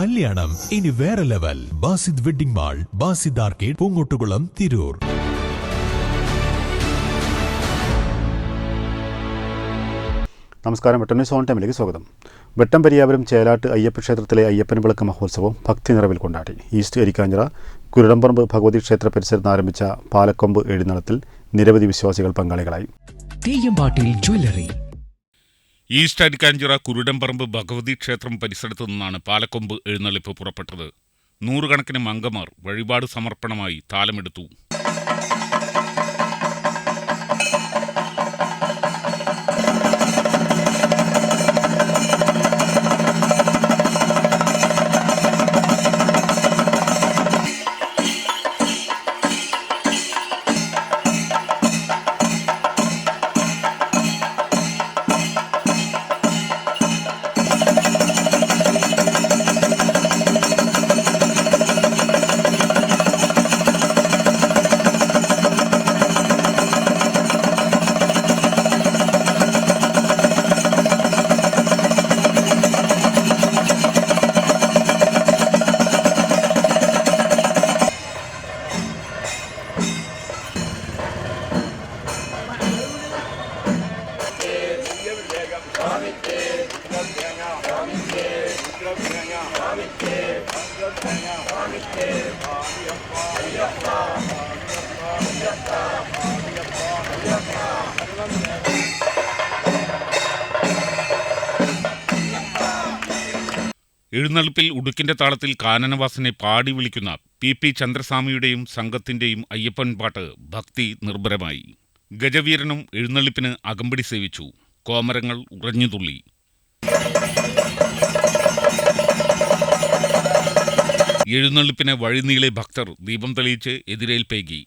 കല്യാണം. ഇനി വേറെ level. Basid wedding mall Basid arcade Poongottukulam Tirur. നമസ്കാരം വെട്ടന്യൂസ് ഓൺ ടൈമിലേക്ക് സ്വാഗതം. വെട്ടം പരിയാപുരം ചേലാട്ട് അയ്യപ്പ ക്ഷേത്രത്തിലെ അയ്യപ്പൻ വിളക്ക് മഹോത്സവം ഭക്തി നിറവിൽ കൊണ്ടാടി. ഈസ്റ്റ് എരിക്കാഞ്ഞിറ കുരുടംപറമ്പ് ഭഗവതി ക്ഷേത്ര പരിസരത്ത് ആരംഭിച്ച പാലക്കൊമ്പ് എഴുന്നള്ളത്തിൽ നിരവധി വിശ്വാസികൾ പങ്കാളികളായി. തെയ്യമ്പാട്ടിൽ ജ്വല്ലറി ഈസ്റ്റ് അരിക്കാഞ്ചിറ കുരുടംപറമ്പ് ഭഗവതി ക്ഷേത്രം പരിസരത്തു നിന്നാണ് പാലക്കൊമ്പ് എഴുന്നള്ളിപ്പ് പുറപ്പെട്ടത്. നൂറുകണക്കിന് മംഗമാർ വഴിപാട് സമർപ്പണമായി താലമെടുത്തു. എഴുന്നള്ളിപ്പിൽ ഉടുക്കിന്റെ താളത്തിൽ കാനനവാസനെ പാടി വിളിക്കുന്ന പി പി ചന്ദ്രസ്വാമിയുടെയും സംഘത്തിന്റെയും അയ്യപ്പൻ പാട്ട് ഭക്തി നിർഭരമായി. ഗജവീരനും എഴുന്നള്ളിപ്പിന് അകമ്പടി സേവിച്ചു. കോമരങ്ങൾ ഉറഞ്ഞുതുള്ളി എഴുന്നള്ളിപ്പിനെ വഴിനീളെ ഭക്തർ ദീപം തെളിയിച്ച് എതിരേൽപ്പേകി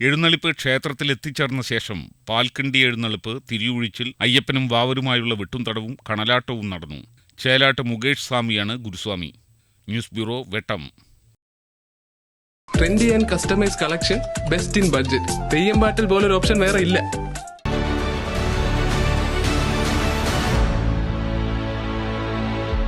എഴുന്നള്ളിപ്പ് ക്ഷേത്രത്തിൽ എത്തിച്ചേർന്ന ശേഷം പാൽക്കണ്ടി എഴുന്നള്ളിപ്പ് തിരിയൊഴിച്ചിൽ അയ്യപ്പനും വാവരുമായുള്ള വെട്ടും തടവും കണലാട്ടവും നടന്നു. ചേലാട്ട് മുകേഷ് സ്വാമിയാണ് Guruswamy. News bureau Vettam. Trendy and customise collection best in budget theyyam പാട്ടിൽ പോലൊരു ഓപ്ഷൻ വേറെ ഇല്ല.